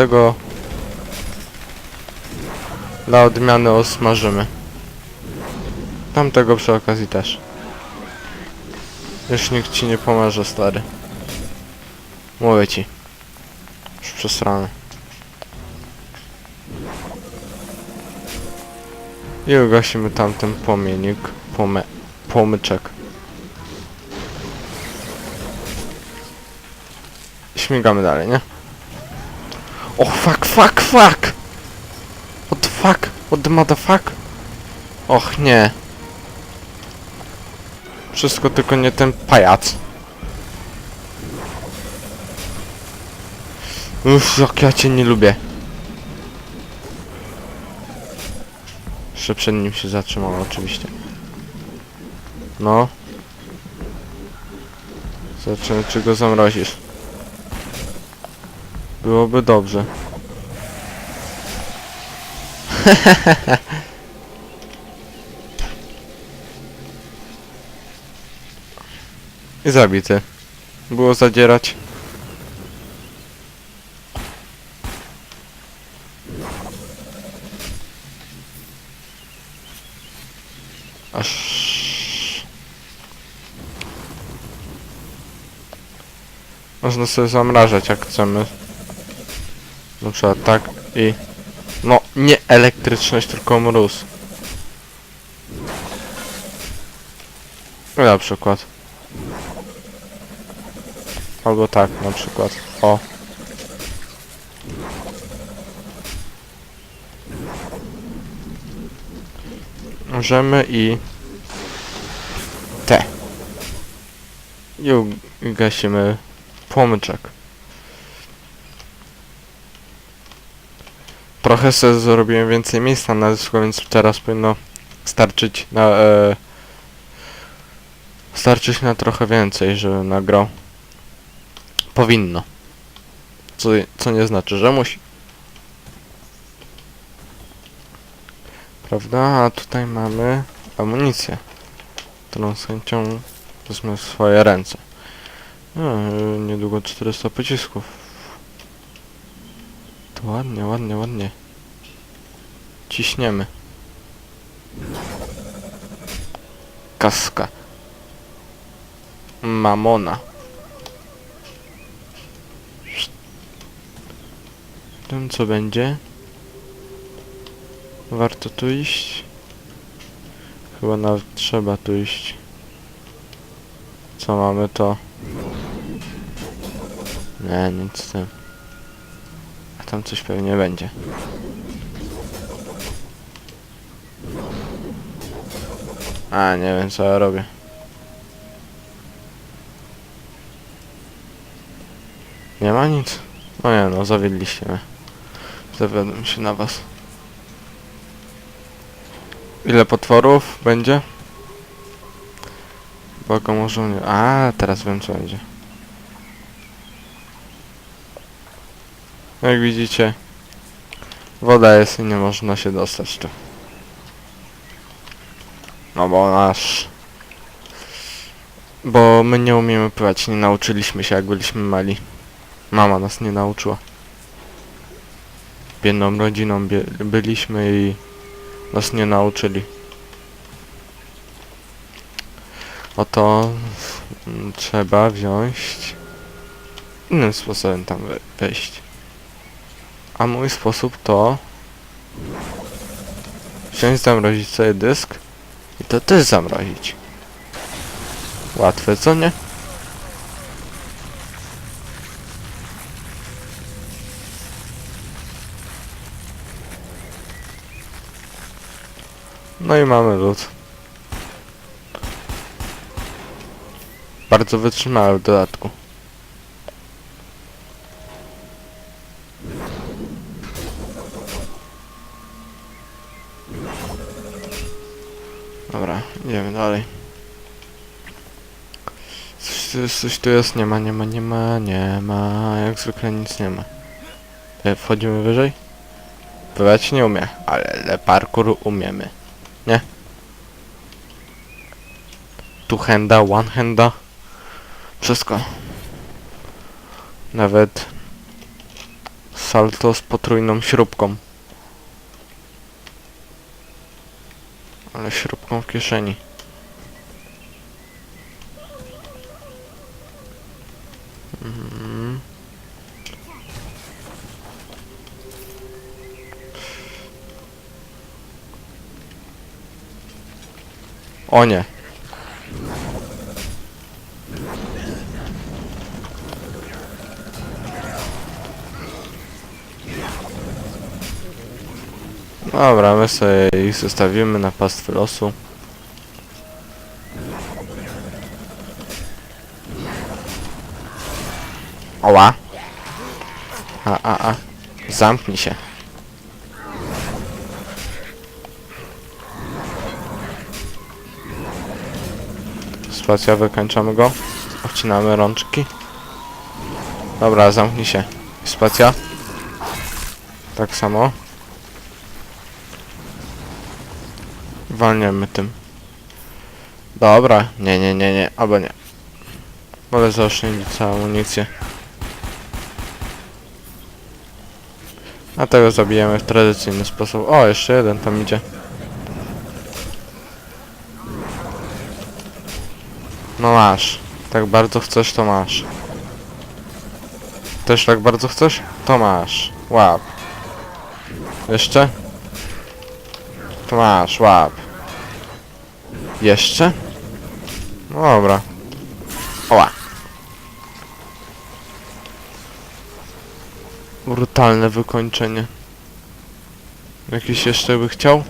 Dlatego dla odmiany osmażymy. Tamtego przy okazji też. Już nikt ci nie pomoże, stary. Mówię ci. Już przesrany. I ugasimy tamten płomienik. Płome, płomyczek. Śmigamy dalej, nie? O fuck, fuck, fuck! What the fuck? What the motherfuck? Och nie. Wszystko tylko nie ten pajac. Uff, jak ja cię nie lubię. Jeszcze przed nim się zatrzymał oczywiście. No. Zobaczymy czy go zamrozisz. Byłoby dobrze. I zabity. Było zadzierać. Aż... Można sobie zamrażać jak chcemy. Na przykład tak i... No, nie elektryczność, tylko mróz. Na przykład. Albo tak, na przykład. O. Możemy i... Te. I gasimy płomyczek. Trochę sobie zrobiłem więcej miejsca na dysku, więc teraz powinno starczyć na... E, starczyć na trochę więcej, żeby nagrał. Powinno. Co, co nie znaczy, że musi. Prawda? A tutaj mamy amunicję, którą z chęcią wezmę w swoje ręce. No, niedługo 400 pocisków. To ładnie, ładnie, ładnie. Ciśniemy. Kaska. Mamona. Tym co będzie? Warto tu iść? Chyba nawet trzeba tu iść. Co mamy to? Nie, nic z tym. A tam coś pewnie będzie. A, nie wiem co ja robię. Nie ma nic? No nie no, zawiedliście mnie. Zawiodłem się na was. Ile potworów będzie? Boga może nie... A, teraz wiem co będzie. Jak widzicie, woda jest i nie można się dostać tu. No bo nasz... Bo my nie umiemy pływać, nie nauczyliśmy się jak byliśmy mali. Mama nas nie nauczyła. Biedną rodziną byliśmy i nas nie nauczyli. Oto trzeba wziąć innym sposobem tam we- wejść. A mój sposób to wziąć, zamrozić sobie dysk i to też zamrozić. Łatwe, co nie? No i mamy lód. Bardzo wytrzymały w dodatku. Dobra, idziemy dalej. Coś, tu jest, coś tu jest, nie ma, nie ma, nie ma, nie ma, jak zwykle nic nie ma. E, Wchodzimy wyżej? Pływać nie umie, ale parkour umiemy. Nie? Two handa, one handa. Wszystko. Nawet salto z potrójną śrubką. Ale śrubką w kieszeni. O nie. Dobra, my sobie ich zostawimy na pastwę losu. Oła. A, a, a. Zamknij się. Spacja, wykończamy go. Odcinamy rączki. Dobra, zamknij się. Spacja. Tak samo. Walniemy tym. Dobra, nie, nie, nie, nie, albo nie. Wolę zaoszczędzić całą amunicję. A tego zabijemy w tradycyjny sposób. O, jeszcze jeden tam idzie. No masz. Tak bardzo chcesz, to masz. Też tak bardzo chcesz? To masz. Łap. Jeszcze? To masz, łap. Jeszcze? No dobra. Oła. Brutalne wykończenie. Jakiś jeszcze by chciał?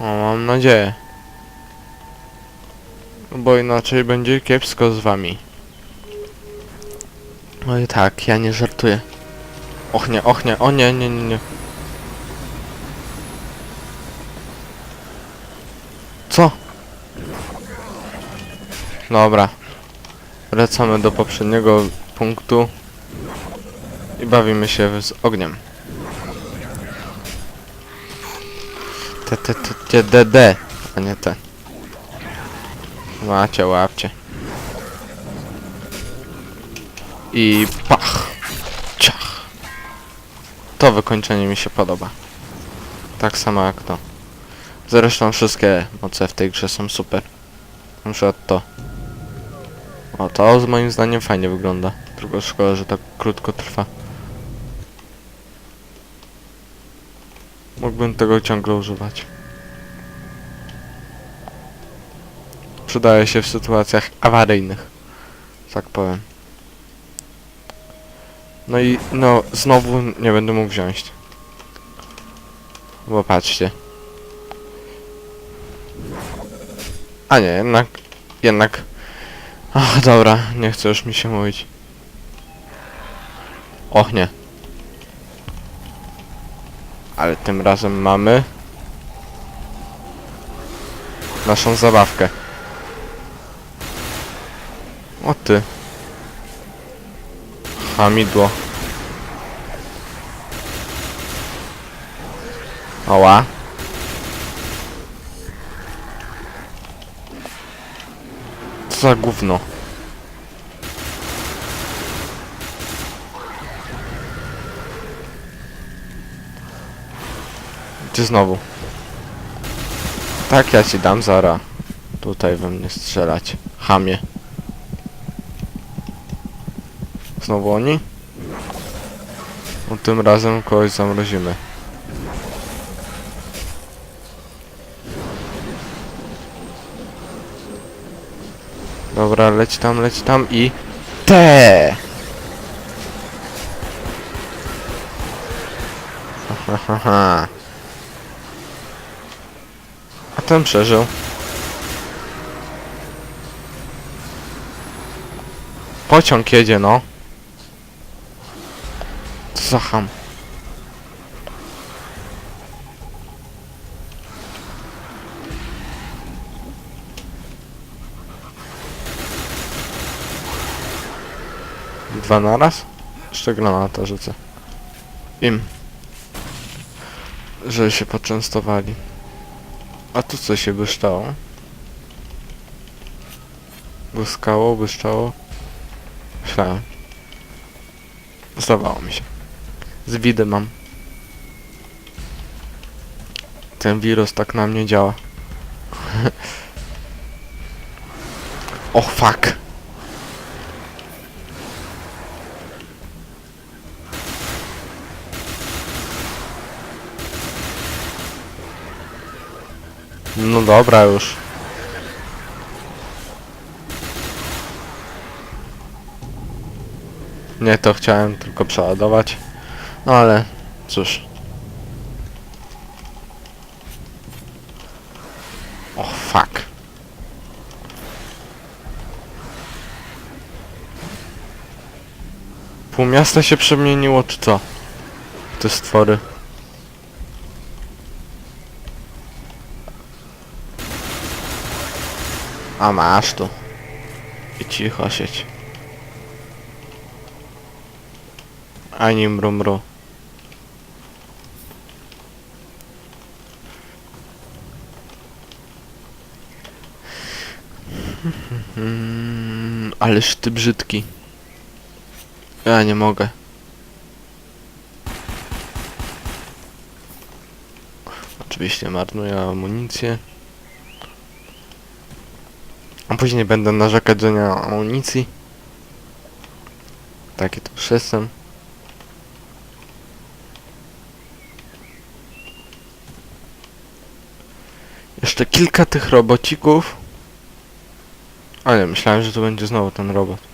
O, mam nadzieję. Bo inaczej będzie kiepsko z wami. Oj tak, ja nie żartuję. Och nie, och nie, o nie, nie, nie, nie. Co? Dobra. Wracamy do poprzedniego punktu. I bawimy się z ogniem. T, t, t, t, d, d, a nie te. Łacie, łapcie. I pach. Ciach. To wykończenie mi się podoba. Tak samo jak to. Zresztą wszystkie moce w tej grze są super. Na przykład to. O, to z moim zdaniem fajnie wygląda. Tylko szkoda, że tak krótko trwa. Mógłbym tego ciągle używać. Przydaje się w sytuacjach awaryjnych. Tak powiem. No i no, znowu nie będę mógł wziąć. Bo patrzcie. A nie, jednak... Jednak... Ach, dobra, nie chcę już mi się mówić. Och nie. Ale tym razem mamy... Naszą zabawkę. O ty. Hamidło. Oła. Co za gówno. Znowu? Tak, ja ci dam zara. Tutaj we mnie strzelać. Hamie. Znowu oni? No tym razem kogoś zamrozimy. Dobra, leć tam, leć tam i... Te! A ten przeżył. Pociąg jedzie, no. Co za ham. Dwa naraz? Jeszcze granata rzucę. Im. Że się poczęstowali. A tu co się błyszczało? Błyskało, błyszczało. Myślałem. Zdawało mi się. Z widy mam. Ten wirus tak na mnie działa. o fuck. No dobra już. Nie to chciałem tylko przeładować. No ale cóż. O fuck. Pół miasta się przemieniło czy co? Te stwory. A masz tu. I cicho sieć. Ani mru mru. Mm, ależ ty brzydki. Ja nie mogę. Oczywiście marnuję amunicję. A później będę narzekać, że amunicji. Taki to już. Jeszcze kilka tych robocików. Ale myślałem, że to będzie znowu ten robot.